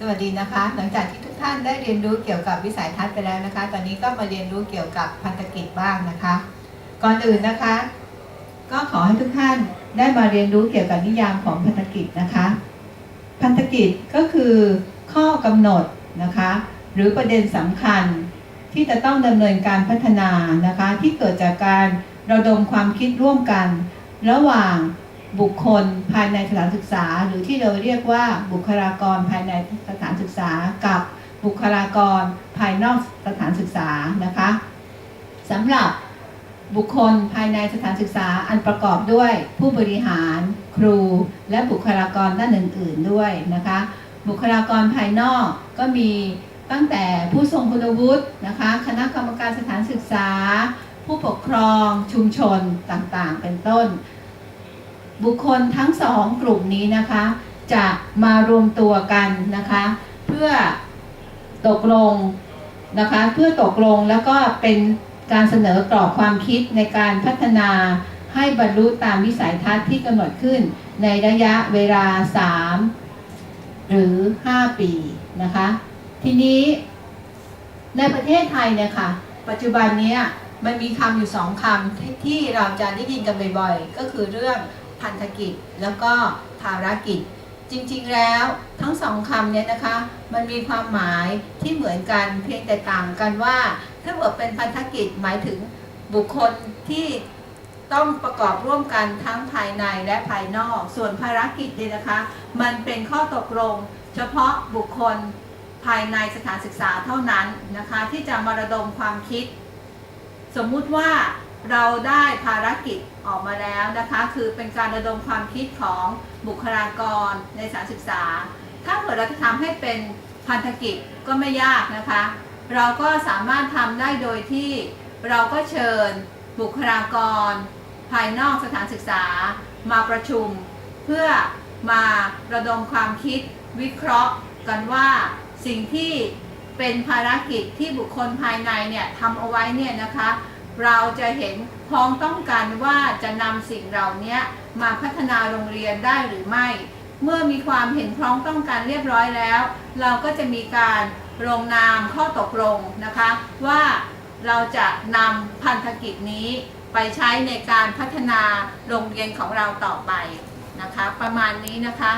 สวัสดีนะคะ หลังจากที่ทุกท่านได้เรียนรู้เกี่ยวกับวิสัยทัศน์ไปแล้วนะคะ ตอนนี้ก็มาเรียนรู้เกี่ยวกับพันธกิจบ้างนะคะ ก่อนอื่นนะคะ ก็ขอให้ทุกท่านได้มาเรียนรู้เกี่ยวกับนิยามของพันธกิจนะคะ พันธกิจก็คือข้อกำหนดนะคะ หรือประเด็นสำคัญที่จะต้องดำเนินการพัฒนานะคะ ที่เกิดจากการระดมความคิดร่วมกัน ระหว่าง บุคคลภายในสถานศึกษา หรือที่เราเรียกว่าบุคลากรภายในสถานศึกษากับบุคลากรภายนอกสถานศึกษานะคะสำหรับบุคคลภายในสถานศึกษาอันประกอบด้วยผู้บริหาร ครู และบุคลากรด้านอื่น ๆด้วยนะคะ บุคลากรภายนอกก็มีตั้งแต่ผู้ทรงคุณวุฒินะคะคณะกรรมการสถานศึกษา ผู้ปกครองชุมชนต่างๆ เป็นต้น บุคคลทั้งสองกลุ่มนี้นะคะ จะมารวมตัวกันนะคะ เพื่อตกลงนะคะเพื่อตกลงแล้วก็เป็นการเสนอกรอบความคิดในการพัฒนาให้บรรลุตามวิสัยทัศน์ที่กำหนดขึ้น ในระยะเวลา 3 หรือ 5 ปีนะคะ ทีนี้ในประเทศไทยเนี่ยค่ะ ปัจจุบันนี้มันมีคำอยู่สองคำทที่เราจะได้ยินกันบ่อยๆ ก็คือเรื่อง พันธกิจ แล้วก็ภารกิจ จริงๆแล้วทั้งสองคำเนี่ยนะคะ มันมีความหมายที่เหมือนกันเพียงแต่ต่างกันว่า ถ้าเกิดเป็นพันธกิจหมายถึงบุคคลที่ต้องประกอบร่วมกันทั้งภายในและภายนอก ส่วนภารกิจเนี่ยนะคะ มันเป็นข้อตกลง เฉพาะบุคคลภายในสถานศึกษาเท่านั้นนะคะ ที่จะมาระดมความคิด สมมุติว่า เราได้ภารกิจออกมาแล้วนะคะ คือเป็นการระดมความคิดของบุคลากรในสถานศึกษา ถ้าเกิดเราจะทำให้เป็นพันธกิจก็ไม่ยากนะคะ เราก็สามารถทำได้โดยที่เราก็เชิญบุคลากร ภายนอกสถานศึกษา มาประชุม เพื่อมาระดมความคิดวิเคราะห์กันว่าสิ่งที่เป็นภารกิจที่บุคคลภายในเนี่ยทำเอาไว้เนี่ยนะคะ เราจะเห็นพ้องต้องกันว่าจะนำสิ่งเหล่านี้มาพัฒนาโรงเรียนได้หรือไม่ เมื่อมีความเห็นพ้องต้องกันเรียบร้อยแล้ว เราก็จะมีการลงนามข้อตกลงนะคะ ว่าเราจะนำพันธกิจนี้ไปใช้ในการพัฒนาโรงเรียนของเราต่อไปนะคะ ประมาณนี้นะคะ